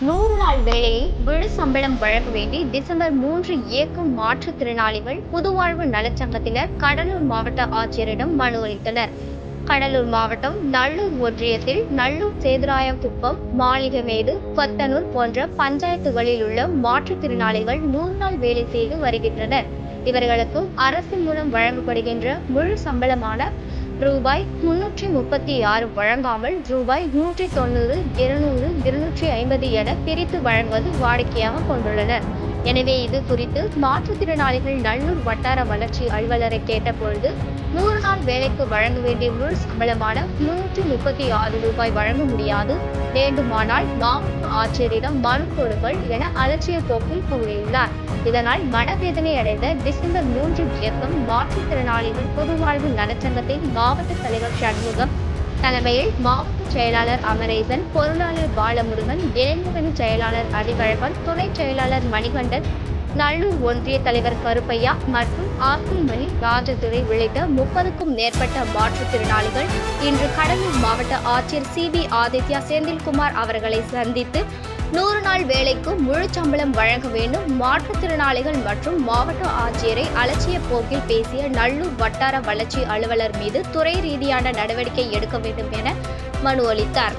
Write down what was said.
நூறு நாள் வேலையை விழு சம்பளம் வழங்க வேண்டி டிசம்பர் மூன்று இயக்கும் மாற்றுத்திறனாளிகள் புதுவாழ்வு நலச்சங்கத்தினர் கடலூர் மாவட்ட ஆட்சியரிடம் மனு அளித்தனர். கடலூர் மாவட்டம் நல்லூர் ஒன்றியத்தில் நல்லூர் சேதுராயக்குப்பம் மாளிகமேடு கொத்தனூர் போன்ற பஞ்சாயத்துகளில் உள்ள மாற்றுத்திறனாளிகள் நூறு நாள் வேலை செய்து வருகின்றனர். இவர்களுக்கு அரசு மூலம் வழங்கப்படுகின்ற முழு சம்பளமான ரூபாய் முன்னூற்றி முப்பத்தி ஆறு வழங்காமல் ரூபாய் நூற்றி தொண்ணூறு இருநூறு இருநூற்றி ஐம்பது என பிரித்து வழங்குவது வாடிக்கையாக கொண்டுள்ளனர். எனவே இது குறித்து மாற்றுத்திறனாளிகள் நல்லூர் வட்டார வளர்ச்சி அலுவலரை கேட்டபொழுது நூறு வேலைக்கு வழங்க வேண்டிய முழு சம்பளமான முன்னூற்றி முப்பத்தி ஆறு ரூபாய் வழங்க முடியாது. வேண்டுமானால் மாவட்ட ஆட்சியரிடம் மனு கொடுங்கள் என அலட்சிய போக்கில் கூறியுள்ளார். இதனால் மனவேதனை அடைந்த டிசம்பர் மூன்று இயக்கம் மாற்றுத்திறனாளிகள் பொதுவாழ்வு நலச்சங்கத்தின் மாவட்ட தலைவர் சண்முகம் தலைமையில் மாவட்ட செயலாளர் அமரேசன் பொருளாளர் பாலமுருகன் இளைஞரணி செயலாளர் அறிவழகன் துணை செயலாளர் மணிகண்டன் நல்லூர் ஒன்றிய தலைவர் கருப்பையா மற்றும் ஆசிமணி ராஜதுரை உள்ளிட்ட முப்பதுக்கும் மேற்பட்ட மாற்றுத்திறனாளிகள் இன்று கடலூர் மாவட்ட ஆட்சியர் சி பி ஆதித்யா செந்தில்குமார் அவர்களை சந்தித்து நூறு நாள் வேலைக்கு முழு சம்பளம் வழங்க வேண்டும் மாற்றுத்திறனாளிகள் மற்றும் மாவட்ட ஆட்சியரை அலட்சிய போக்கில் பேசிய நல்லூர் வட்டார வளர்ச்சி அலுவலர் மீது துறை ரீதியான நடவடிக்கை எடுக்க வேண்டும் என மனு அளித்தார்.